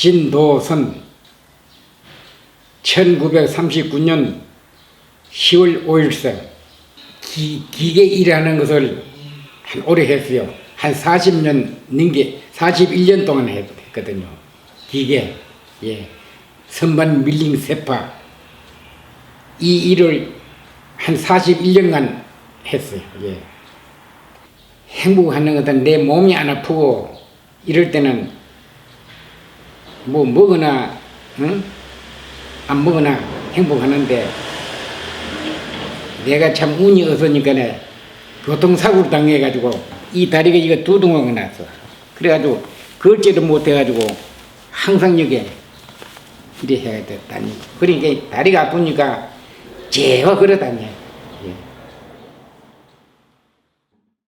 진도선 1939년 10월 5일생 기, 기계 일하는 것을 한 오래 했어요. 한 40년 넘게 41년 동안 했- 했거든요. 기계 예 선반 밀링 세파 이 일을 한 41년간 했어요. 예. 행복하는 것은 내 몸이 안 아프고 이럴 때는 뭐 먹으나 응? 안 먹으나 행복하는데 내가 참 운이 없으니까 네 교통사고를 당해가지고 이 다리가 이거 두둥하게 났어. 그래가지고 걸지도 못해가지고 항상 여기 이래 해야 돼 다니. 그러니까 다리가 아프니까 제와 다녀. 예.